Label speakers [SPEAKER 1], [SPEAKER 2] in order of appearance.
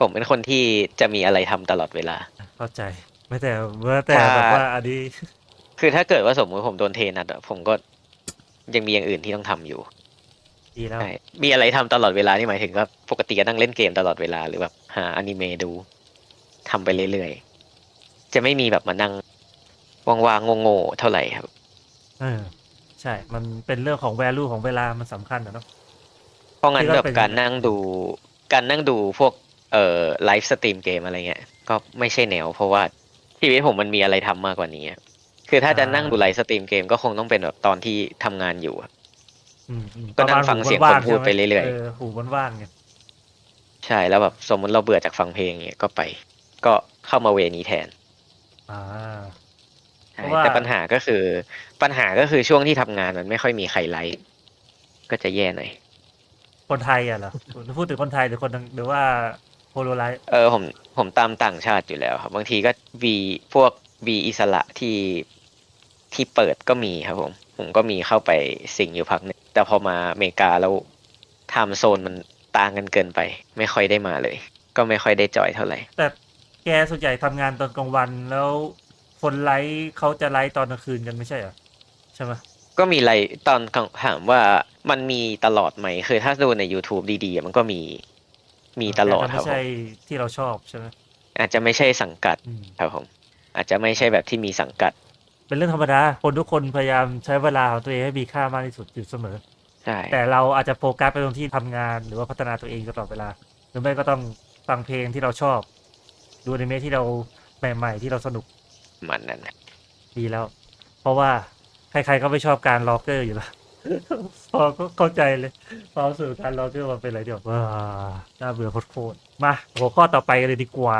[SPEAKER 1] ผมเป็นคนที่จะมีอะไรทำตลอดเวลา
[SPEAKER 2] เข้าใจ ไม่แต่เมื่อแต่
[SPEAKER 1] ถ้า
[SPEAKER 2] แบบว่าอันนี้
[SPEAKER 1] คือถ้าเกิดว่าสมมติผมโดนเทนัดอะผมก็ยังมีอย่างอื่นที่ต้องทำอยู่
[SPEAKER 2] ดีแล้ว
[SPEAKER 1] ใช่มีอะไรทำตลอดเวลานี่หมายถึงว่าปกติก็นั่งเล่นเกมตลอดเวลาหรือแบบหาอนิเมะดูทำไปเรื่อยๆ จะไม่มีแบบมานั่งว่างๆโง่ๆเท่าไหร่ครับ
[SPEAKER 2] เออใช่ มันเป็นเรื่องของ value ของเวลามันสำคัญนะเนาะ
[SPEAKER 1] เพราะงั้น
[SPEAKER 2] ที่
[SPEAKER 1] แบ
[SPEAKER 2] ว่า
[SPEAKER 1] บ
[SPEAKER 2] เป็น
[SPEAKER 1] การนั่งดู การนั่งดูพวก เอ่อไลฟ์สตรีมเกมอะไรเงี้ยก็ไม่ใช่แนว เพราะว่าชีวิตผมมันมีอะไรทำมากกว่านี้อะคือถ้าจะนั่งดูไลฟ์สตรีมเกมก็คงต้องเป็นแบบตอนที่ทำงานอยู่อะ
[SPEAKER 2] อืมอืม
[SPEAKER 1] ก็นั่ง
[SPEAKER 2] ประมาณ
[SPEAKER 1] ฟังเสียง
[SPEAKER 2] หู
[SPEAKER 1] คนพูด
[SPEAKER 2] ว่างๆ
[SPEAKER 1] ไปเรื่อยๆ
[SPEAKER 2] ใช่หมเออหูมันว่างไง
[SPEAKER 1] ใช่แล้วแบบสมมติเราเบื่อจากฟังเพลงเงี้ยก็ไป ก็เข้ามาเวนี้แทน
[SPEAKER 2] อ่า
[SPEAKER 1] ใช่
[SPEAKER 2] เพราะว่า
[SPEAKER 1] แต่ปัญหาก็คือ ปัญหาก็คือช่วงที่ทำงานมันไม่ค่อยมีใครไลฟ์ก็จะแย่หน่อย
[SPEAKER 2] คนไทยอะเหรอพูดถึงคนไทยหรือคนหรือว่า โพโลไลท์
[SPEAKER 1] เออผมผมตามต่างชาติอยู่แล้วครับ บางทีก็วีพวกวีอิสระที่ที่เปิดก็มีครับ ผม ผมก็มีเข้าไปสิงอยู่พักหนึงแต่พอมาอเมริกาแล้วไทม์โซนมันต่างกันเกินไป ไม่ค่อยได้มาเลย ก็ไม่ค่อยได้จอยเท่าไหร่
[SPEAKER 2] แต่แกส่วนใหญ่ทำงานตอนกลางวันแล้วคนไลฟ์เขาจะไลฟ์ตอนกลางคืนกันไม่ใช่เหรอใช่ไหม
[SPEAKER 1] ก็มีอะไรตอนถามว่ามันมีตลอดไหมคือถ้าดูใน YouTube ดีๆอะมันก็มี มีตลอด
[SPEAKER 2] แมัน
[SPEAKER 1] ครับ
[SPEAKER 2] ไม่
[SPEAKER 1] ผ
[SPEAKER 2] ใช่
[SPEAKER 1] ม
[SPEAKER 2] ที่เราชอบใช่ไหม
[SPEAKER 1] อาจจะไม่ใช่สังกัด
[SPEAKER 2] อืม
[SPEAKER 1] ครับผมอาจจะไม่ใช่แบบที่มีสังกัด
[SPEAKER 2] เป็นเรื่องธรรมดา คนทุกคนพยายามใช้เวลาของตัวเองให้มีค่ามากที่สุดอยู่เสมอ
[SPEAKER 1] ใช่
[SPEAKER 2] แต่เราอาจจะโฟกัสไปตรงที่ทำงานหรือว่าพัฒนาตัวเองตลอดเวลา หรือไม่ก็ต้องฟังเพลงที่เราชอบ ดูอนิเมะที่เราใหม่ๆ ที่เราสนุก
[SPEAKER 1] มันนั้นนะ
[SPEAKER 2] ดีแล้ว เพราะว่าใครๆก็ไม่ชอบการล็อกเกอร์อยู่แล้ว พอก็เข้าใจเลยความรู้สึกการล็อเกอร์มันเป็นอะไรเดี๋ยวว่าน่าเบื่อโคตรๆมาหัวข้อต่อไปกันเลยดีกว่า